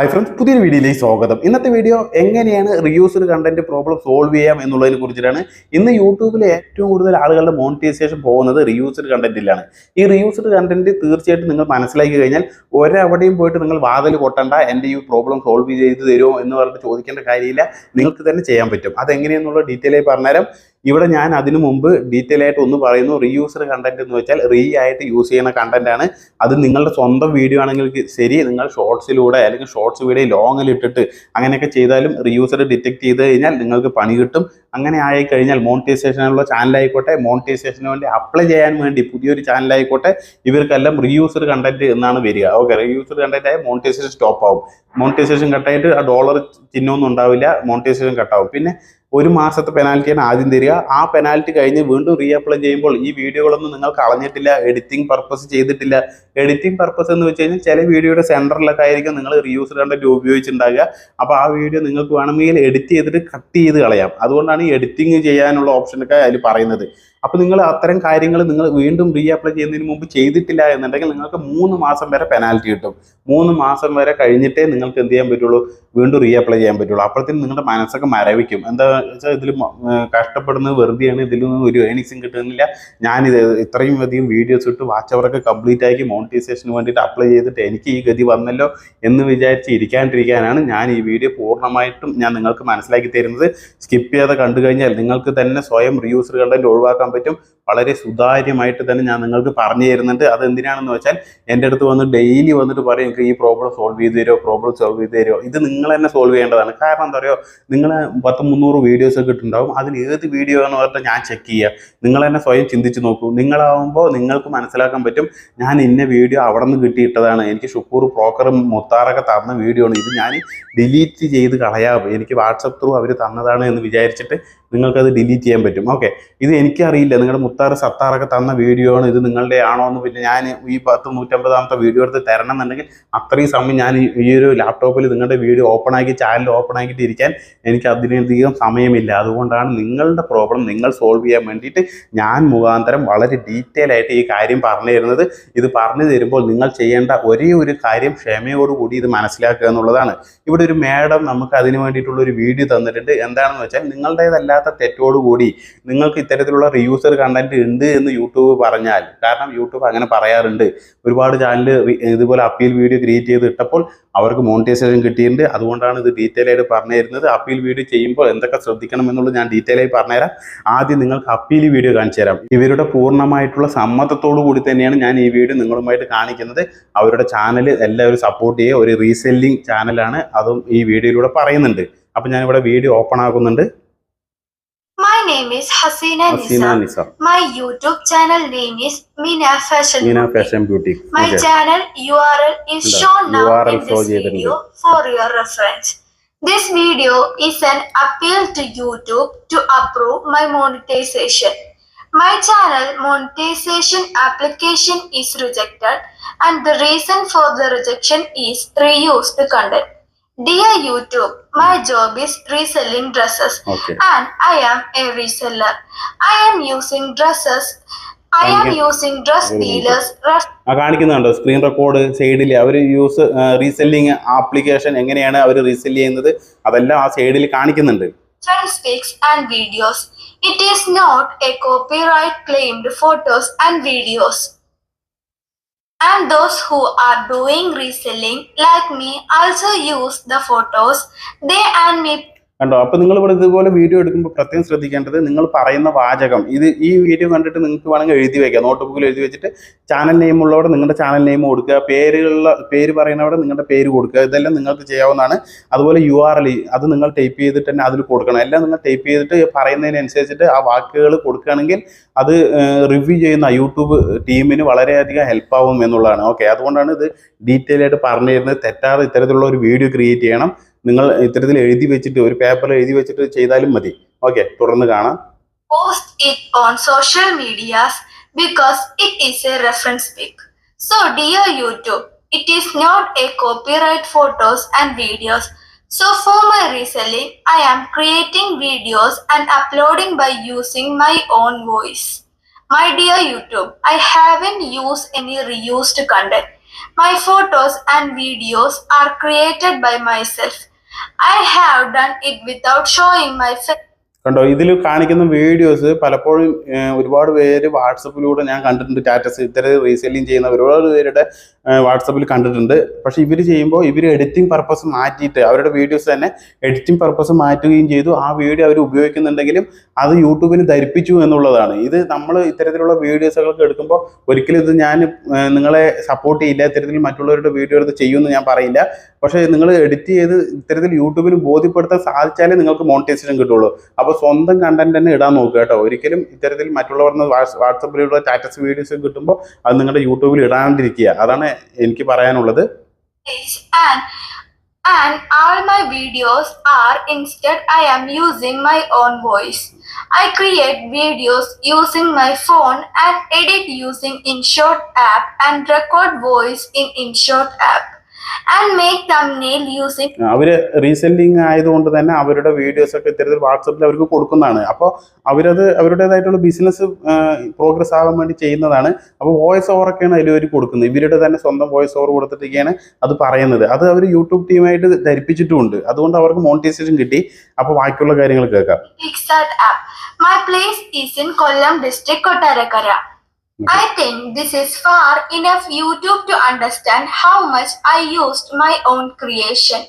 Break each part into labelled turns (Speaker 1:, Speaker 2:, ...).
Speaker 1: Hi friends പുതിയൊരു വീഡിയോയിലേക്ക് സ്വാഗതം. ഇന്നത്തെ വീഡിയോ എങ്ങനെയാണ് റിയൂസ്ഡ് കണ്ടന്റ് പ്രോബ്ലം സോൾവ് ചെയ്യാം എന്നുള്ളതിനെ കുറിച്ചിട്ടാണ്. ഇന്ന് യൂട്യൂബിൽ ഏറ്റവും കൂടുതൽ ആളുകളുടെ മോണിറ്റൈസേഷൻ പോകുന്നത് റിയൂസ്ഡ് കണ്ടന്റിലാണ് ഈ റിയൂസ്ഡ് കണ്ടന്റ് തീർച്ചയായിട്ടും നിങ്ങൾ മനസ്സിലാക്കി കഴിഞ്ഞാൽ ഒരവിടെയും പോയിട്ട് നിങ്ങൾ വാതിൽ കൊട്ടണ്ട എന്റെ ഈ പ്രോബ്ലം സോൾവ് ചെയ്ത് തരുമോ എന്ന് പറഞ്ഞിട്ട് ചോദിക്കേണ്ട കാര്യമില്ല. നിങ്ങൾക്ക് തന്നെ ചെയ്യാൻ പറ്റും. അതെങ്ങനെയെന്നുള്ള ഡീറ്റെയിൽ ആയി പറഞ്ഞുതരാം. ഇവിടെ ഞാൻ അതിനു മുമ്പ് ഡീറ്റെയിൽ ആയിട്ട് ഒന്ന് പറയുന്നു റീയൂസർ കണ്ടന്റ് എന്ന് വെച്ചാൽ റീ ആയിട്ട് യൂസ് ചെയ്യുന്ന കണ്ടന്റ് ആണ്. അത് നിങ്ങളുടെ സ്വന്തം വീഡിയോ ആണെങ്കിൽ ശരി നിങ്ങൾ ഷോർട്സിലൂടെ അല്ലെങ്കിൽ ഷോർട്സ് വീഡിയോ ലോങ്ങിൽ ഇട്ടിട്ട് അങ്ങനെയൊക്കെ ചെയ്താലും റീയൂസർ ഡിറ്റക്ട് ചെയ്ത് കഴിഞ്ഞാൽ നിങ്ങൾക്ക് പണി കിട്ടും. അങ്ങനെ ആയി കഴിഞ്ഞാൽ മോണിറ്റൈസേഷനുള്ള ചാനലായിക്കോട്ടെ മോണിറ്റൈസേഷന് വേണ്ടി അപ്ലൈ ചെയ്യാൻ വേണ്ടി പുതിയൊരു ചാനലായിക്കോട്ടെ ഇവർക്കെല്ലാം റീയൂസർ കണ്ടന്റ് എന്നാണ് വരിക. ഓക്കെ റീയൂസർ കണ്ടന്റ് ആയ മോണിറ്റൈസേഷൻ സ്റ്റോപ്പ് ആവും. മോണിറ്റൈസേഷൻ കട്ടായിട്ട് ആ ഡോളർ ചിഹ്നമൊന്നും ഉണ്ടാവില്ല മോണിറ്റൈസേഷൻ കട്ടാവും പിന്നെ ഒരു മാസത്തെ പെനാൽറ്റിയാണ് ആദ്യം തരിക. ആ പെനാൽറ്റി കഴിഞ്ഞ് വീണ്ടും റീ അപ്ലൈ ചെയ്യുമ്പോൾ ഈ വീഡിയോകളൊന്നും നിങ്ങൾ കളഞ്ഞിട്ടില്ല എഡിറ്റിംഗ് പർപ്പസ് ചെയ്തിട്ടില്ല. എഡിറ്റിംഗ് പർപ്പസ് എന്ന് വെച്ച് കഴിഞ്ഞാൽ ചില വീഡിയോയുടെ സെന്ററിലൊക്കെ ആയിരിക്കും നിങ്ങൾ റീയൂസ് കണ്ടന്റ് ഉപയോഗിച്ചിട്ടുണ്ടാകുക അപ്പോൾ ആ വീഡിയോ നിങ്ങൾക്ക് വേണമെങ്കിൽ എഡിറ്റ് ചെയ്തിട്ട് കട്ട് ചെയ്ത് കളയാം. അതുകൊണ്ടാണ് ഈ എഡിറ്റിംഗ് ചെയ്യാനുള്ള ഓപ്ഷനൊക്കെ അതിൽ പറയുന്നത്. അപ്പോൾ നിങ്ങൾ അത്തരം കാര്യങ്ങൾ നിങ്ങൾ വീണ്ടും റീ അപ്ലൈ ചെയ്യുന്നതിന് മുമ്പ് ചെയ്തിട്ടില്ല എന്നുണ്ടെങ്കിൽ നിങ്ങൾക്ക് മൂന്ന് മാസം വരെ പെനാൽറ്റി കിട്ടും. മൂന്ന് മാസം വരെ കഴിഞ്ഞിട്ടേ നിങ്ങൾക്ക് എന്ത് ചെയ്യാൻ പറ്റുള്ളൂ? വീണ്ടും റീ അപ്ലൈ ചെയ്യാൻ പറ്റുള്ളൂ. അപ്പോഴത്തേനും നിങ്ങളുടെ മനസ്സൊക്കെ മരവിക്കും. എന്താ വെച്ചാൽ ഇതിൽ കഷ്ടപ്പെടുന്നത് വെറുതെയാണ് ഇതിൽ നിന്ന് ഒരു ഏണിങ്സും കിട്ടുന്നില്ല. ഞാനിത് ഇത്രയും അധികം വീഡിയോസ് ഇട്ട് വാച്ച് അവറൊക്കെ കംപ്ലീറ്റ് ആക്കി മോണിറ്റൈസേഷന് വേണ്ടിയിട്ട് അപ്ലൈ ചെയ്തിട്ട് എനിക്ക് ഈ ഗതി വന്നല്ലോ എന്ന് വിചാരിച്ച് ഇരിക്കാണ്ടിരിക്കാനാണ് ഞാൻ ഈ വീഡിയോ പൂർണമായിട്ടും ഞാൻ നിങ്ങൾക്ക് മനസ്സിലാക്കി തരുന്നത്. സ്കിപ്പ് ചെയ്യാതെ കണ്ടു കഴിഞ്ഞാൽ നിങ്ങൾക്ക് തന്നെ സ്വയം റീയൂസർ കണ്ടന്റ് ഒഴിവാക്കാൻ പറ്റും. വളരെ സുതാര്യമായിട്ട് തന്നെ ഞാൻ നിങ്ങൾക്ക് പറഞ്ഞു തരുന്നുണ്ട്. അത് എന്തിനാണെന്ന് വെച്ചാൽ എന്റെ അടുത്ത് വന്ന് ഡെയിലി വന്നിട്ട് പറയും ഈ പ്രോബ്ലം സോൾവ് ചെയ്ത് തരുമോ പ്രോബ്ലം സോൾവ് ചെയ്ത് തരുമോ ഇത് നിങ്ങൾ തന്നെ സോൾവ് ചെയ്യേണ്ടതാണ്. കാരണം എന്താ പറയുക നിങ്ങൾ പത്ത് മുന്നൂറ് വീഡിയോസ് ഒക്കെ ഇട്ടുണ്ടാവും അതിൽ ഏത് വീഡിയോ എന്ന് പറഞ്ഞാൽ ഞാൻ ചെക്ക് ചെയ്യുക നിങ്ങൾ തന്നെ സ്വയം ചിന്തിച്ച് നോക്കൂ. നിങ്ങളാവുമ്പോൾ നിങ്ങൾക്ക് മനസ്സിലാക്കാൻ പറ്റും ഞാൻ ഇന്ന വീഡിയോ അവിടെ നിന്ന് കിട്ടിയിട്ടതാണ്. എനിക്ക് ഷുക്കൂർ ബ്രോക്കറും മുത്താറൊക്കെ തന്ന വീഡിയോ ആണ്. ഇത് ഞാൻ ഡിലീറ്റ് ചെയ്ത് കളയാം. എനിക്ക് വാട്സപ്പ് ത്രൂ അവർ തന്നതാണ് എന്ന് വിചാരിച്ചിട്ട് നിങ്ങൾക്കത് ഡിലീറ്റ് ചെയ്യാൻ പറ്റും. ഓക്കെ ഇത് എനിക്കറിയില്ല. നിങ്ങളുടെ മുത്താറ് സത്താറൊക്കെ തന്ന വീഡിയോ ആണ്. ഇത് നിങ്ങളുടെ ആണോ എന്ന് പിന്നെ ഞാൻ ഈ പത്ത് നൂറ്റമ്പതാമത്തെ വീഡിയോ എടുത്ത് തരണം എന്നുണ്ടെങ്കിൽ അത്രയും സമയം ഞാൻ ഈ- ഒരു ലാപ്ടോപ്പിൽ നിങ്ങളുടെ വീഡിയോ ഓപ്പൺ ആക്കി ചാനൽ ഓപ്പൺ ആക്കിയിട്ട് ഇരിക്കാൻ എനിക്ക് അതിനധികം സമയമില്ല. അതുകൊണ്ടാണ് നിങ്ങളുടെ പ്രോബ്ലം നിങ്ങൾ സോൾവ് ചെയ്യാൻ വേണ്ടിയിട്ട് ഞാൻ മുഖാന്തരം വളരെ ഡീറ്റെയിൽ ആയിട്ട് ഈ കാര്യം പറഞ്ഞു തരുന്നത്. ഇത് പറഞ്ഞു തരുമ്പോൾ നിങ്ങൾ ചെയ്യേണ്ട ഒരേ ഒരു കാര്യം ക്ഷമയോടുകൂടി ഇത് മനസ്സിലാക്കുക എന്നുള്ളതാണ്. ഇവിടെ ഒരു മേഡം നമുക്ക് അതിന് വേണ്ടിയിട്ടുള്ള ഒരു വീഡിയോ തന്നിട്ടുണ്ട്. എന്താണെന്ന് വെച്ചാൽ നിങ്ങളുടേതല്ലാത്ത തെറ്റോടുകൂടി നിങ്ങൾക്ക് ഇത്തരത്തിലുള്ള റിയൂസർ കണ്ടന്റ് ഉണ്ട് എന്ന് യൂട്യൂബ് പറഞ്ഞാൽ കാരണം യൂട്യൂബ് അങ്ങനെ പറയാറുണ്ട്. ഒരുപാട് ചാനൽ ഇതുപോലെ അപ്പീൽ വീഡിയോ ക്രിയേറ്റ് ചെയ്ത് ഇട്ടപ്പോൾ അവർക്ക് മോണിറ്റൈസേഷൻ കിട്ടിയിട്ടുണ്ട്. അതുകൊണ്ടാണ് ഇത് ഡീറ്റെയിൽ ആയിട്ട് പറഞ്ഞു തരുന്നത്. അപ്പീൽ വീഡിയോ ചെയ്യുമ്പോൾ എന്തൊക്കെ ശ്രദ്ധിക്കണം എന്നുള്ളത് ഞാൻ ഡീറ്റെയിൽ ആയി പറഞ്ഞുതരാം ആദ്യം നിങ്ങൾക്ക് അപ്പീൽ വീഡിയോ കാണിച്ചു തരാം. ഇവരുടെ പൂർണമായിട്ടുള്ള സമ്മതത്തോടു കൂടി തന്നെയാണ് ഞാൻ ഈ വീഡിയോ നിങ്ങളുമായിട്ട് കാണിക്കുന്നത്. അവരുടെ ചാനൽ എല്ലാവരും സപ്പോർട്ട് ചെയ്യുക. ഒരു റീസെല്ലിംഗ് ചാനലാണ് അതും ഈ വീഡിയോയിലൂടെ പറയുന്നുണ്ട്. അപ്പം ഞാനിവിടെ വീഡിയോ ഓപ്പൺ ആക്കുന്നുണ്ട്.
Speaker 2: name is Hasina
Speaker 1: Hasina
Speaker 2: Nisa.
Speaker 1: Nisa
Speaker 2: My YouTube channel name is Mina Fashion.
Speaker 1: Meena
Speaker 2: Beauty.
Speaker 1: Fashion beauty
Speaker 2: My
Speaker 1: okay
Speaker 2: channel URL is
Speaker 1: ഉണ്ട്.
Speaker 2: shown now
Speaker 1: URL
Speaker 2: in
Speaker 1: show
Speaker 2: this
Speaker 1: ചെയ്തിട്ടുണ്ട്.
Speaker 2: video for your reference. This video is an appeal to YouTube to approve my monetization. My channel monetization application is rejected and the reason for the rejection is reused content. Dear YouTube, my job is reselling dresses
Speaker 1: Okay.
Speaker 2: and I am a reseller. I am using dresses. I am
Speaker 1: Okay.
Speaker 2: using dress
Speaker 1: Very good.
Speaker 2: dealers. ref-
Speaker 1: ആ കാണിക്കുന്നുണ്ടോ screen record സൈഡിൽ അവർ use reselling application എങ്ങനെയാണ് അവർ resell ചെയ്യുന്നത് അതെല്ലാം ആ സൈഡിൽ കാണിക്കുന്നുണ്ട്
Speaker 2: Reference pics and videos. It is not a copyright claimed photos and videos. And those who are doing reselling like me also use the photos. They earn me
Speaker 1: കണ്ടോ? അപ്പൊ നിങ്ങൾ ഇവിടെ ഇതുപോലെ വീഡിയോ എടുക്കുമ്പോൾ പ്രത്യേകം ശ്രദ്ധിക്കേണ്ടത് നിങ്ങൾ പറയുന്ന വാചകം. ഇത് ഈ വീഡിയോ കണ്ടിട്ട് നിങ്ങൾക്ക് വേണമെങ്കിൽ എഴുതി വെക്കാം. നോട്ട് ബുക്കിൽ എഴുതി വെച്ചിട്ട് ചാനൽ നെയിം ഉള്ളവിടെ നിങ്ങളുടെ ചാനൽ നെയിം കൊടുക്കുക. പേരുകളുള്ള പേര് പറയുന്നവിടെ നിങ്ങളുടെ പേര് കൊടുക്കുക. ഇതെല്ലാം നിങ്ങൾക്ക് ചെയ്യാവുന്നതാണ്. അതുപോലെ യു ആർ എൽ അത് നിങ്ങൾ ടൈപ്പ് ചെയ്തിട്ട് തന്നെ അതിൽ കൊടുക്കണം. എല്ലാം നിങ്ങൾ ടൈപ്പ് ചെയ്തിട്ട് പറയുന്നതിനനുസരിച്ചിട്ട് ആ വാക്കുകൾ കൊടുക്കുകയാണെങ്കിൽ അത് റിവ്യൂ ചെയ്യുന്ന യൂട്യൂബ് ടീമിന് വളരെയധികം ഹെൽപ്പ് ആവും എന്നുള്ളതാണ്. ഓക്കെ അതുകൊണ്ടാണ് ഇത് ഡീറ്റെയിൽ ആയിട്ട് പറഞ്ഞു തരുന്നത് തെറ്റാതെ ഇത്തരത്തിലുള്ള ഒരു വീഡിയോ ക്രിയേറ്റ് ചെയ്യണം. നിങ്ങൾ ഇത്തരത്തിൽ എഴുതി വെച്ചിട്ട് ഒരു പേപ്പർ എഴുതി വെച്ചിട്ട് ചെയ്താലും മതി. ഓക്കെ തുടർന്ന് കാണാം.
Speaker 2: Post it on social medias because it is a reference pic so dear YouTube it is not a copyright photos and videos so for my reselling I am creating videos and uploading by using my own voice my dear YouTube I have in use in the content my photos and videos are created by my I have done it without showing my face.
Speaker 1: കണ്ടോ? ഇതിൽ കാണിക്കുന്ന videos പലപ്പോഴും ഒരുപാട് പേര് വാട്സപ്പിലൂടെ ഞാൻ കണ്ടിട്ടുണ്ട് status. ഇത്തരം റീസെല്ലിങ് ചെയ്യുന്ന ഒരുപാട് പേരുടെ വാട്സപ്പിൽ കണ്ടിട്ടുണ്ട്. പക്ഷെ ഇവർ ചെയ്യുമ്പോൾ ഇവർ എഡിറ്റിംഗ് പർപ്പസ് മാറ്റിയിട്ട് അവരുടെ വീഡിയോസ് തന്നെ എഡിറ്റിംഗ് പർപ്പസ് മാറ്റുകയും ചെയ്തു. ആ വീഡിയോ അവർ ഉപയോഗിക്കുന്നുണ്ടെങ്കിലും അത് യൂട്യൂബിന് ധരിപ്പിച്ചു എന്നുള്ളതാണ്. ഇത് നമ്മൾ ഇത്തരത്തിലുള്ള വീഡിയോസുകളൊക്കെ എടുക്കുമ്പോൾ ഒരിക്കലും ഇത് ഞാൻ നിങ്ങളെ സപ്പോർട്ട് ചെയ്യില്ല ഇത്തരത്തിൽ മറ്റുള്ളവരുടെ വീഡിയോ എടുത്ത് ചെയ്യുമെന്ന് ഞാൻ പറയില്ല. പക്ഷേ നിങ്ങൾ എഡിറ്റ് ചെയ്ത് ഇത്തരത്തിൽ യൂട്യൂബിന് ബോധ്യപ്പെടുത്താൻ സാധിച്ചാലേ നിങ്ങൾക്ക് മോണിറ്റൈസേഷൻ കിട്ടുള്ളൂ സ്വന്തം കണ്ടന്റ് തന്നെ ഇടാൻ നോക്കുക കേട്ടോ ഒരിക്കലും ഇത്തരത്തിൽ മറ്റുള്ളവരുടെ വാട്സപ്പിലുള്ള സ്റ്റാറ്റസ് വീഡിയോസ് കിട്ടുമ്പോൾ അത് നിങ്ങളുടെ യൂട്യൂബിൽ ഇടാണ്ടിരിക്കുക അതാണ് എനിക്ക് പറയാനുള്ളത്
Speaker 2: and all my videos are instead I am using my own voice. I create videos using my phone and edit using InShot app and record voice in InShot app
Speaker 1: അവർ reselling ആയതുകൊണ്ട് തന്നെ അവരുടെ വീഡിയോസ് ഒക്കെ ഇത്തരത്തിൽ വാട്സപ്പിൽ അവർക്ക് കൊടുക്കുന്നതാണ്. അപ്പോൾ അവരത് അവരുടേതായിട്ടുള്ള ബിസിനസ് പ്രോഗ്രസ് ആവാൻ വേണ്ടി ചെയ്യുന്നതാണ്. അപ്പോൾ വോയിസ് ഓവറൊക്കെയാണ് അതിൽ അവർ കൊടുക്കുന്നത്. ഇവരുടെ തന്നെ സ്വന്തം വോയിസ് ഓവർ കൊടുത്തിട്ടൊക്കെയാണ് അത് പറയുന്നത്. അത് അവർ യൂട്യൂബ് ടീമായിട്ട് ധരിപ്പിച്ചിട്ടുമുണ്ട്. അതുകൊണ്ട് അവർക്ക് മോണിറ്റൈസേഷൻ കിട്ടി. അപ്പോൾ ബാക്കിയുള്ള കാര്യങ്ങൾ കേൾക്കാം.
Speaker 2: My place is in Kollam district, Kottarakara. I think this is far enough YouTube to understand how much I used my own creation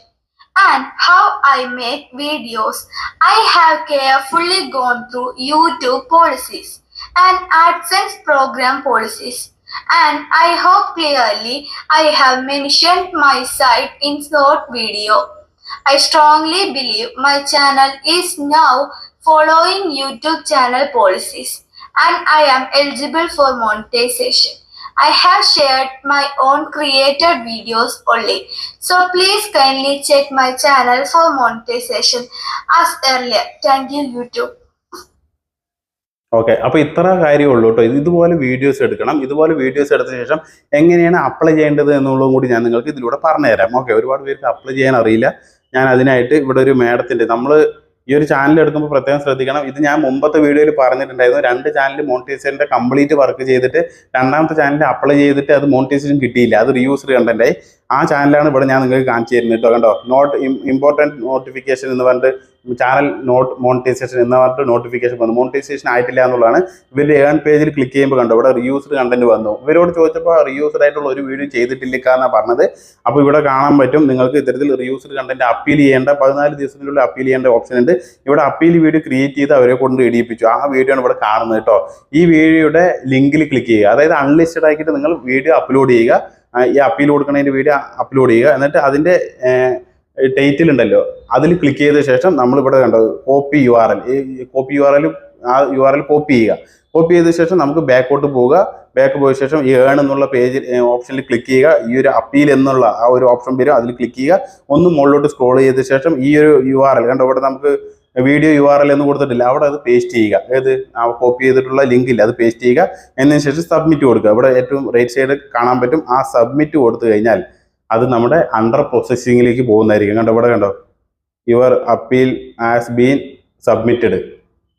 Speaker 2: and how I make videos. I have carefully gone through YouTube policies and AdSense program policies. And I hope clearly I have mentioned my site in short video. I strongly believe my channel is now following YouTube channel policies and I am eligible for monetization. I have shared my own created videos only. So please kindly check my channel for monetization as earlier. Thank you YouTube.
Speaker 1: Okay അപ്പോൾ ഇത്ര കാര്യമുള്ളൂ കേട്ടോ ഇത് ഇതുപോലെ videos എടുക്കണം ഇതുപോലെ videos എടുത്ത ശേഷം എങ്ങനെയാണ് അപ്ലൈ ചെയ്യേണ്ടത് എന്നുള്ളതും കൂടി ഞാൻ നിങ്ങൾക്ക് ഇതിലൂടെ പറഞ്ഞുതരാം ഓക്കെ ഒരുപാട് പേർക്ക് അപ്ലൈ ചെയ്യാൻ അറിയില്ല ഞാൻ അതിനായിട്ട് ഇവിടെ ഒരു മാഡത്തിന്റെ നമ്മൾ ഈ ഒരു ചാനൽ എടുക്കുമ്പോൾ പ്രത്യേകം ശ്രദ്ധിക്കണം. ഇത് ഞാൻ മുമ്പത്തെ വീഡിയോയിൽ പറഞ്ഞിട്ടുണ്ടായിരുന്നു. രണ്ട് ചാനൽ മോണിറ്റൈസേഷന്റെ കംപ്ലീറ്റ് വർക്ക് ചെയ്തിട്ട് രണ്ടാമത്തെ ചാനൽ അപ്ലൈ ചെയ്തിട്ട് അത് മോണിറ്റൈസേഷൻ കിട്ടിയില്ല. അത് റീയൂസ്ഡ് കണ്ടന്റായി ആ ചാനലാണ് ഇവിടെ ഞാൻ നിങ്ങൾക്ക് കാണിച്ചു തരുന്നത് കേട്ടോ. കണ്ടോ? നോട്ട് ഇമ്പോർട്ടന്റ് നോട്ടിഫിക്കേഷൻ എന്ന് പറഞ്ഞിട്ട് ചാനൽ നോട്ട് മോണിറ്റൈസേഷൻ എന്ന് പറഞ്ഞിട്ട് നോട്ടിഫിക്കേഷൻ വന്നു. മോണിറ്റൈസേഷൻ ആയിട്ടില്ല എന്നുള്ളതാണ് ഇവരുടെ ഏൺ പേജിൽ ക്ലിക്ക് ചെയ്യുമ്പോൾ കണ്ടോ ഇവിടെ റീയൂസ്ഡ് കണ്ടന്റ് വന്നു. ഇവരോട് ചോദിച്ചപ്പോൾ റീയൂസ്ഡ് ആയിട്ടുള്ള ഒരു വീഡിയോ ചെയ്തിട്ടില്ല എന്നാണ് പറഞ്ഞത്. അപ്പോൾ ഇവിടെ കാണാൻ പറ്റും നിങ്ങൾക്ക് ഇത്തരത്തിൽ റീയൂസ്ഡ് കണ്ടന്റ് അപ്പീൽ ചെയ്യേണ്ട പതിനാല് ദിവസത്തിനുള്ളിൽ അപ്പീൽ ചെയ്യേണ്ട ഓപ്ഷൻ ഉണ്ട്. ഇവിടെ അപ്പീൽ വീഡിയോ ക്രിയേറ്റ് ചെയ്ത് അവരെ കൊണ്ട് ഇടിയിപ്പിച്ചു. ആ വീഡിയോ ആണ് ഇവിടെ കാണുന്നത് കേട്ടോ. ഈ വീഡിയോയുടെ ലിങ്കിൽ ക്ലിക്ക് ചെയ്യുക. അതായത് അൺലിസ്റ്റഡ് ആക്കിയിട്ട് നിങ്ങൾ വീഡിയോ അപ്ലോഡ് ചെയ്യുക. ഈ അപ്പീൽ കൊടുക്കണതിന്റെ വീഡിയോ അപ്ലോഡ് ചെയ്യുക. എന്നിട്ട് അതിന്റെ ടൈറ്റിൽ ഉണ്ടല്ലോ അതിൽ ക്ലിക്ക് ചെയ്ത ശേഷം നമ്മൾ ഇവിടെ കണ്ടോ കോപ്പി യു ആർ എൽ ഈ കോപ്പി യു ആർ എൽ ആ യു ആർ എൽ കോപ്പി ചെയ്യുക. കോപ്പി ചെയ്ത ശേഷം നമുക്ക് ബാക്കോട്ട് പോവുക. ബാക്ക് പോയ ശേഷം ഈ ഏൺ എന്നുള്ള പേജിൽ ഓപ്ഷനിൽ ക്ലിക്ക് ചെയ്യുക. ഈ ഒരു അപ്പീൽ എന്നുള്ള ആ ഒരു ഓപ്ഷൻ വരും അതിൽ ക്ലിക്ക് ചെയ്യുക. ഒന്ന് മുകളിലോട്ട് സ്ക്രോൾ ചെയ്ത ശേഷം ഈ ഒരു യു ആർ എൽ കണ്ടോ ഇവിടെ നമുക്ക് വീഡിയോ യു ആർ എൽ എന്ന് കൊടുത്തിട്ടില്ല. അവിടെ അത് പേസ്റ്റ് ചെയ്യുക. അതായത് ആ കോപ്പി ചെയ്തിട്ടുള്ള ലിങ്ക് ഇല്ല. അത് പേസ്റ്റ് ചെയ്യുക. എന്നതിന് ശേഷം സബ്മിറ്റ് കൊടുക്കുക. ഇവിടെ ഏറ്റവും റൈറ്റ് സൈഡ് കാണാൻ പറ്റും. ആ സബ്മിറ്റ് കൊടുത്തു കഴിഞ്ഞാൽ അത് നമ്മുടെ അണ്ടർ പ്രോസസ്സിങ്ങിലേക്ക് പോകുന്നതായിരിക്കും. കണ്ടോ? ഇവിടെ കണ്ടോ? Your appeal has been submitted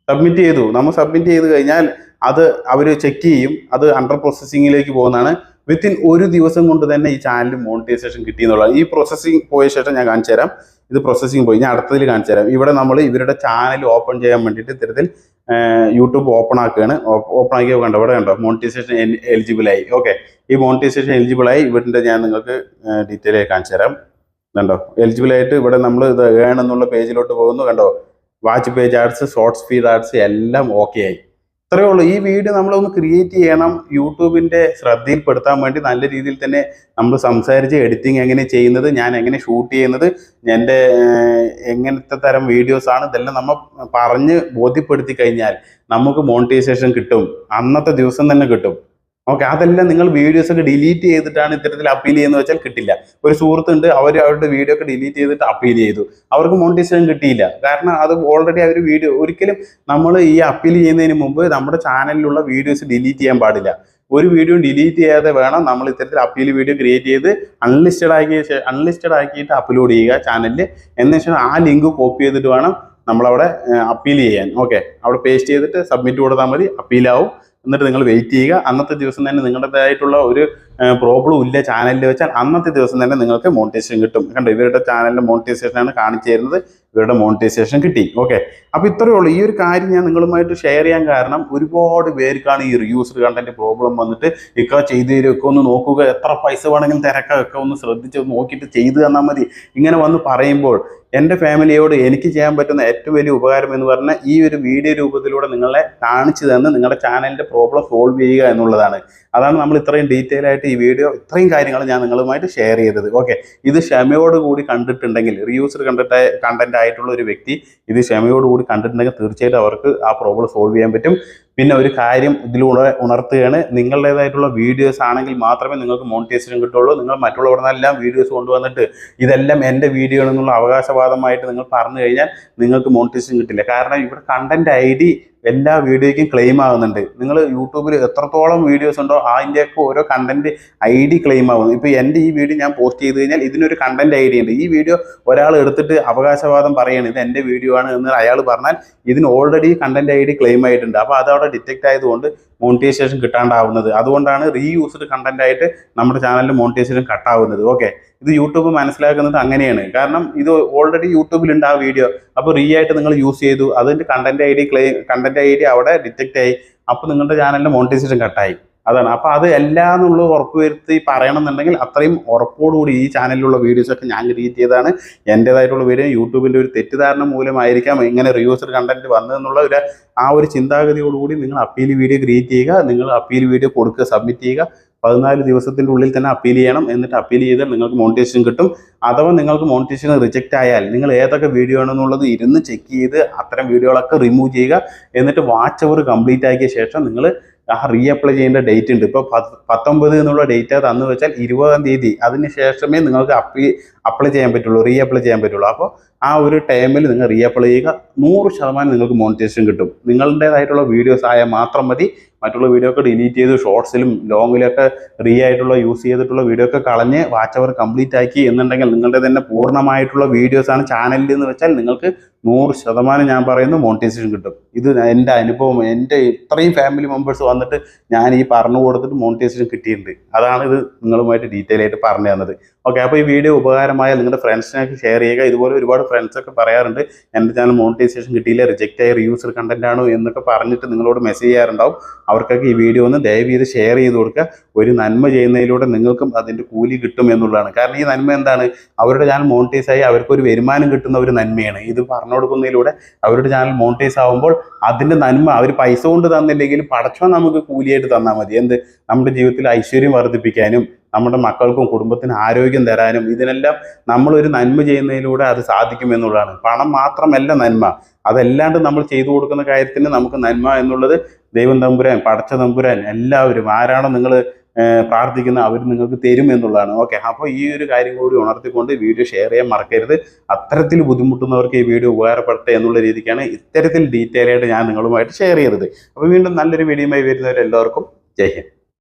Speaker 1: submit ചെയ്തു. നമ്മൾ സബ്മിറ്റ് ചെയ്ത് കഴിഞ്ഞാൽ അത് അവർ ചെക്ക് ചെയ്യും. അത് അണ്ടർ പ്രോസസ്സിങ്ങിലേക്ക് പോകുന്നതാണ്. വിത്തിൻ ഒരു ദിവസം കൊണ്ട് തന്നെ ഈ ചാനൽ മോണിറ്റൈസേഷൻ കിട്ടി എന്നുള്ളത് ഈ പ്രോസസ്സിങ് പോയ ശേഷം ഞാൻ കാണിച്ചു തരാം ഇത് പ്രോസസ്സിങ് പോയി. ഞാൻ അടുത്തതിൽ കാണിച്ചു തരാം. ഇവിടെ നമ്മൾ ഇവരുടെ ചാനൽ ഓപ്പൺ ചെയ്യാൻ വേണ്ടിയിട്ട് ഇത്തരത്തിൽ യൂട്യൂബ് ഓപ്പൺ ആക്കുകയാണ്. ഓപ്പൺ ആക്കിയ കണ്ടോ? ഇവിടെ കണ്ടോ? മോണിറ്റൈസേഷൻ എലിജിബിൾ ആയി. ഓക്കെ ഈ മോണിറ്റൈസേഷൻ എലിജിബിൾ ആയി. ഇവരുടെ ഞാൻ നിങ്ങൾക്ക് ഡീറ്റെയിൽ ആയി കാണിച്ചു തരാം. കണ്ടോ? എലിജിബിൾ ആയിട്ട് ഇവിടെ നമ്മൾ ഇത് ഏൺ എന്നുള്ള പേജിലോട്ട് പോകുന്നു. കണ്ടോ? Watch page ads short speed ads എല്ലാം ഓക്കെ ആയി. ഇത്രയേ ഉള്ളൂ. ഈ വീഡിയോ നമ്മളൊന്ന് ക്രിയേറ്റ് ചെയ്യണം. യൂട്യൂബിന്റെ ശ്രദ്ധയിൽപ്പെടുത്താൻ വേണ്ടി നല്ല രീതിയിൽ തന്നെ നമ്മൾ സംസാരിച്ച് എഡിറ്റിംഗ് എങ്ങനെ ചെയ്യുന്നത് ഞാൻ എങ്ങനെ ഷൂട്ട് ചെയ്യുന്നത് എന്റെ എങ്ങനത്തെ തരം വീഡിയോസാണ് ഇതെല്ലാം നമ്മൾ പറഞ്ഞ് ബോധ്യപ്പെടുത്തി കഴിഞ്ഞാൽ നമുക്ക് മോണിറ്റൈസേഷൻ കിട്ടും. അന്നത്തെ ദിവസം തന്നെ കിട്ടും. ഓക്കെ അതെല്ലാം നിങ്ങൾ വീഡിയോസ് ഒക്കെ ഡിലീറ്റ് ചെയ്തിട്ടാണ് ഇത്തരത്തിൽ അപ്പീൽ ചെയ്യുന്നത് വെച്ചാൽ കിട്ടില്ല. ഒരു സുഹൃത്തുണ്ട് അവർ അവരുടെ വീഡിയോ ഒക്കെ ഡിലീറ്റ് ചെയ്തിട്ട് അപ്പീൽ ചെയ്തു. അവർക്ക് മോണിറ്റൈസേഷൻ കിട്ടിയില്ല. കാരണം അത് ഓൾറെഡി അവർ വീഡിയോ ഒരിക്കലും നമ്മൾ ഈ അപ്പീൽ ചെയ്യുന്നതിന് മുമ്പ് നമ്മുടെ ചാനലിലുള്ള വീഡിയോസ് ഡിലീറ്റ് ചെയ്യാൻ പാടില്ല. ഒരു വീഡിയോ ഡിലീറ്റ് ചെയ്യാതെ വേണം നമ്മൾ ഇത്തരത്തിൽ അപ്പീൽ വീഡിയോ ക്രിയേറ്റ് ചെയ്ത് അൺലിസ്റ്റഡ് ആക്കിയ അൺലിസ്റ്റഡ് ആക്കിയിട്ട് അപ്ലോഡ് ചെയ്യുക ചാനലിൽ എന്ന് വെച്ചാൽ ആ ലിങ്ക് കോപ്പി ചെയ്തിട്ട് വേണം നമ്മളവിടെ അപ്പീൽ ചെയ്യാൻ. ഓക്കെ അവിടെ പേസ്റ്റ് ചെയ്തിട്ട് സബ്മിറ്റ് കൊടുത്താൽ മതി അപ്പീലാവും എന്നിട്ട് നിങ്ങൾ വെയിറ്റ് ചെയ്യുക. അന്നത്തെ ദിവസം തന്നെ നിങ്ങളുടേതായിട്ടുള്ള ഒരു പ്രോബ്ലം ഇല്ല ചാനലിൽ വെച്ചാൽ അന്നത്തെ ദിവസം തന്നെ നിങ്ങൾക്ക് മോണിറ്റൈസേഷൻ കിട്ടും. കണ്ടോ? ഇവരുടെ ചാനലിന്റെ മോണിറ്റൈസേഷനാണ് കാണിച്ചു തരുന്നത്. ഇവരുടെ മോണിറ്റൈസേഷൻ കിട്ടി. ഓക്കെ അപ്പോൾ ഇത്രയേ ഉള്ളൂ. ഈ ഒരു കാര്യം ഞാൻ നിങ്ങളുമായിട്ട് ഷെയർ ചെയ്യാൻ കാരണം ഒരുപാട് പേർക്കാണ് ഈ റിയൂസ്ഡ് കണ്ടന്റ് പ്രോബ്ലം വന്നിട്ട് ഇക്ക ചെയ്തു തരുമൊക്കെ ഒന്ന് നോക്കുക. എത്ര പൈസ വേണമെങ്കിലും തിരക്കൊക്കെ ഒന്ന് ശ്രദ്ധിച്ച് നോക്കിയിട്ട് ചെയ്തു തന്നാൽ മതി. ഇങ്ങനെ വന്ന് പറയുമ്പോൾ എന്റെ ഫാമിലിയോട് എനിക്ക് ചെയ്യാൻ പറ്റുന്ന ഏറ്റവും വലിയ ഉപകാരം എന്ന് പറഞ്ഞാൽ ഈ ഒരു വീഡിയോ രൂപത്തിലൂടെ നിങ്ങളെ കാണിച്ചു തന്ന് നിങ്ങളുടെ ചാനലിന്റെ പ്രോബ്ലം സോൾവ് ചെയ്യുക എന്നുള്ളതാണ്. അതാണ് നമ്മൾ ഇത്രയും ഡീറ്റെയിൽ ആയിട്ട് ഈ വീഡിയോ ഇത്രയും കാര്യങ്ങൾ ഞാൻ നിങ്ങളുമായിട്ട് ഷെയർ ചെയ്തത്. ഓക്കെ. ഇത് ക്ഷമയോടുകൂടി കണ്ടിട്ടുണ്ടെങ്കിൽ റിയൂസർ കണ്ടിട്ട് കണ്ടന്റ് ആയിട്ടുള്ള ഒരു വ്യക്തി ഇത് ക്ഷമയോടുകൂടി കണ്ടിട്ടുണ്ടെങ്കിൽ തീർച്ചയായിട്ടും അവർക്ക് ആ പ്രോബ്ലം സോൾവ് ചെയ്യാൻ പറ്റും. പിന്നെ ഒരു കാര്യം ഇതിലൂടെ ഉണർത്തുകയാണ്. നിങ്ങളുടേതായിട്ടുള്ള വീഡിയോസ് ആണെങ്കിൽ മാത്രമേ നിങ്ങൾക്ക് മോണിറ്റൈസേഷൻ കിട്ടുള്ളൂ നിങ്ങൾ മറ്റുള്ളവരുടെ എല്ലാം വീഡിയോസ് കൊണ്ടുവന്നിട്ട് ഇതെല്ലാം എന്റെ വീഡിയോ എന്നുള്ള അവകാശവാദമായിട്ട് നിങ്ങൾ പറഞ്ഞു കഴിഞ്ഞാൽ നിങ്ങൾക്ക് മോണിറ്റൈസേഷൻ കിട്ടില്ല. കാരണം ഇവിടെ കണ്ടന്റ് ഐ ഡി എല്ലാ വീഡിയോയ്ക്കും ക്ലെയിം ആകുന്നുണ്ട് നിങ്ങൾ യൂട്യൂബിൽ എത്രത്തോളം വീഡിയോസ് ഉണ്ടോ അതിന്റെയൊക്കെ ഓരോ കണ്ടന്റ് ഐ ഡി ക്ലെയിം ആകുന്നു ഇപ്പോൾ എന്റെ ഈ വീഡിയോ ഞാൻ പോസ്റ്റ് ചെയ്ത് കഴിഞ്ഞാൽ ഇതിനൊരു കണ്ടന്റ് ഐ ഡി ഉണ്ട്. ഈ വീഡിയോ ഒരാൾ എടുത്തിട്ട് അവകാശവാദം പറയാണ് ഇത് എന്റെ വീഡിയോ ആണ് എന്ന് അയാൾ പറഞ്ഞാൽ ഇതിന് already content I D claim ആയിട്ടുണ്ട്. അപ്പോൾ അത് അവിടെ ഡിറ്റക്ട് ആയതുകൊണ്ട് മോണിറ്റൈസേഷൻ കിട്ടാണ്ടാവുന്നത്. അതുകൊണ്ടാണ് റീയൂസ്ഡ് കണ്ടന്റ് ആയിട്ട് നമ്മുടെ ചാനലിൽ മോണിറ്റൈസേഷൻ കട്ടാവുന്നത് ഓക്കെ ഇത് യൂട്യൂബ് മനസ്സിലാക്കുന്നത് അങ്ങനെയാണ്. കാരണം ഇത് ഓൾറെഡി യൂട്യൂബിലുണ്ട് ആ വീഡിയോ അപ്പോൾ റീ ആയിട്ട് നിങ്ങൾ യൂസ് ചെയ്തു. അതിന്റെ content I D claim content I D അവിടെ ഡിറ്റക്ട് ആയി. അപ്പോൾ നിങ്ങളുടെ ചാനലിന്റെ മോണിറ്റൈസേഷൻ കട്ടായി അതാണ്. അപ്പോൾ അത് എല്ലാന്നുള്ളത് ഉറപ്പുവരുത്തി പറയണമെന്നുണ്ടെങ്കിൽ അത്രയും ഉറപ്പോടുകൂടി ഈ ചാനലിലുള്ള വീഡിയോസൊക്കെ ഞാൻ ക്രിയേറ്റ് ചെയ്തതാണ്. എന്റെതായിട്ടുള്ള വീഡിയോ യൂട്യൂബിന്റെ ഒരു തെറ്റിദ്ധാരണ മൂലമായിരിക്കാം ഇങ്ങനെ റിയൂസ്ഡ് കണ്ടന്റ് വന്നതെന്നുള്ള ഒരു ആ ഒരു ചിന്താഗതിയോടുകൂടി നിങ്ങൾ അപ്പീൽ വീഡിയോ ക്രിയേറ്റ് ചെയ്യുക. നിങ്ങൾ അപ്പീൽ വീഡിയോ കൊടുക്കുക സബ്മിറ്റ് ചെയ്യുക. പതിനാല് ദിവസത്തിന്റെ ഉള്ളിൽ തന്നെ അപ്പീൽ ചെയ്യണം. എന്നിട്ട് അപ്പീൽ ചെയ്താൽ നിങ്ങൾക്ക് മോണിറ്റേഷൻ കിട്ടും. അഥവാ നിങ്ങൾക്ക് മോണിറ്റേഷൻ റിജക്റ്റ് ആയാൽ നിങ്ങൾ ഏതൊക്കെ വീഡിയോ ആണെന്നുള്ളത് ഇരുന്ന് ചെക്ക് ചെയ്ത് അത്തരം വീഡിയോകളൊക്കെ റിമൂവ് ചെയ്യുക. എന്നിട്ട് വാച്ച് അവർ കംപ്ലീറ്റ് ആക്കിയ ശേഷം നിങ്ങൾ ആ റീഅപ്ലൈ ചെയ്യേണ്ട ഡേറ്റ് ഉണ്ട്. ഇപ്പോൾ പത്തൊമ്പത് എന്നുള്ള ഡേറ്റ് തന്നു വെച്ചാൽ ഇരുപതാം തീയതി. അതിന് ശേഷമേ നിങ്ങൾക്ക് അപ്പീ അപ്ലൈ ചെയ്യാൻ പറ്റുള്ളൂ റീഅപ്ലൈ ചെയ്യാൻ പറ്റുള്ളൂ. അപ്പോൾ ആ ഒരു ടൈമിൽ നിങ്ങൾ റീഅപ്ലൈ ചെയ്യുക. നൂറ് ശതമാനം നിങ്ങൾക്ക് മോണിറ്റൈസേഷൻ കിട്ടും. നിങ്ങളുടേതായിട്ടുള്ള വീഡിയോസ് ആയാൽ മാത്രം മതി. മറ്റുള്ള വീഡിയോ ഒക്കെ ഡിലീറ്റ് ചെയ്ത് ഷോർട്സിലും ലോങ്ങിലൊക്കെ റീ ആയിട്ടുള്ള യൂസ് ചെയ്തിട്ടുള്ള വീഡിയോ ഒക്കെ കളഞ്ഞ് വാച്ച് അവർ കംപ്ലീറ്റ് ആക്കി എന്നുണ്ടെങ്കിൽ നിങ്ങളുടെ തന്നെ പൂർണമായിട്ടുള്ള വീഡിയോസാണ് ചാനലിൽ എന്ന് വെച്ചാൽ നിങ്ങൾക്ക് നൂറ് ശതമാനം ഞാൻ പറയുന്നു മോണിറ്റൈസേഷൻ കിട്ടും. ഇത് എന്റെ അനുഭവം എന്റെ ഇത്രയും ഫാമിലി മെമ്പേഴ്സ് വന്നിട്ട് ഞാൻ ഈ പറഞ്ഞു കൊടുത്തിട്ട് മോണിറ്റൈസേഷൻ കിട്ടിയിട്ടുണ്ട്. അതാണ് ഇത് നിങ്ങളുമായിട്ട് ഡീറ്റെയിൽ ആയിട്ട് പറഞ്ഞു തന്നത്. ഓക്കെ അപ്പോൾ ഈ വീഡിയോ ഉപകാരമായ നിങ്ങളുടെ ഫ്രണ്ട്സിനൊക്കെ ഷെയർ ചെയ്യുക. ഇതുപോലെ ഒരുപാട് ഫ്രണ്ട്സൊക്കെ പറയാറുണ്ട് എന്റെ ചാനൽ മോണിറ്റൈസേഷൻ കിട്ടിയില്ല റിജക്റ്റ് ആയ റിയൂസർ കണ്ടന്റ് ആണോ? എന്നൊക്കെ പറഞ്ഞിട്ട് നിങ്ങളോട് മെസ്സേജ് ചെയ്യാറുണ്ടാവും. അവർക്കൊക്കെ ഈ വീഡിയോ ഒന്ന് ദയവ് ചെയ്ത് ഷെയർ ചെയ്ത് കൊടുക്കുക. ഒരു നന്മ ചെയ്യുന്നതിലൂടെ നിങ്ങൾക്കും അതിന്റെ കൂലി കിട്ടും എന്നുള്ളതാണ്. കാരണം ഈ നന്മ എന്താണ്? അവരുടെ ചാനൽ മോണിറ്റൈസ് ആയി അവർക്ക് ഒരു വരുമാനം കിട്ടുന്ന ഒരു നന്മയാണ്. ഇത് പറഞ്ഞു കൊടുക്കുന്നതിലൂടെ അവരുടെ ചാനൽ മോണിറ്റൈസ് ആവുമ്പോൾ അതിന്റെ നന്മ അവർ പൈസ കൊണ്ട് തന്നില്ലെങ്കിലും പടച്ചോ നമുക്ക് കൂലിയായിട്ട് തന്നാൽ മതി. എന്ത്? നമ്മുടെ ജീവിതത്തിൽ ഐശ്വര്യം വർദ്ധിപ്പിക്കാനും നമ്മുടെ മക്കൾക്കും കുടുംബത്തിന് ആരോഗ്യം തരാനും ഇതിനെല്ലാം നമ്മളൊരു നന്മ ചെയ്യുന്നതിലൂടെ അത് സാധിക്കുമെന്നുള്ളതാണ്. പണം മാത്രമല്ല നന്മ. അതല്ലാണ്ട് നമ്മൾ ചെയ്തു കൊടുക്കുന്ന കാര്യത്തിന് നമുക്ക് നന്മ എന്നുള്ളത് ദൈവം തമ്പുരാൻ പടച്ച തമ്പുരാൻ എല്ലാവരും ആരാണോ നിങ്ങൾ പ്രാർത്ഥിക്കുന്ന അവർ നിങ്ങൾക്ക് തരും എന്നുള്ളതാണ്. ഓക്കെ അപ്പോൾ ഈ ഒരു കാര്യം കൂടി ഉണർത്തിക്കൊണ്ട് വീഡിയോ ഷെയർ ചെയ്യാൻ മറക്കരുത്. അത്തരത്തിൽ ബുദ്ധിമുട്ടുന്നവർക്ക് ഈ വീഡിയോ ഉപകാരപ്പെടട്ടെ എന്നുള്ള രീതിക്കാണ് ഇത്തരത്തിൽ ഡീറ്റെയിൽ ആയിട്ട് ഞാൻ നിങ്ങളുമായിട്ട് ഷെയർ ചെയ്തത് അപ്പോൾ വീണ്ടും നല്ലൊരു വീഡിയോയുമായി വരുന്നവരെല്ലാവർക്കും ജയ് ഹിന്ദ്.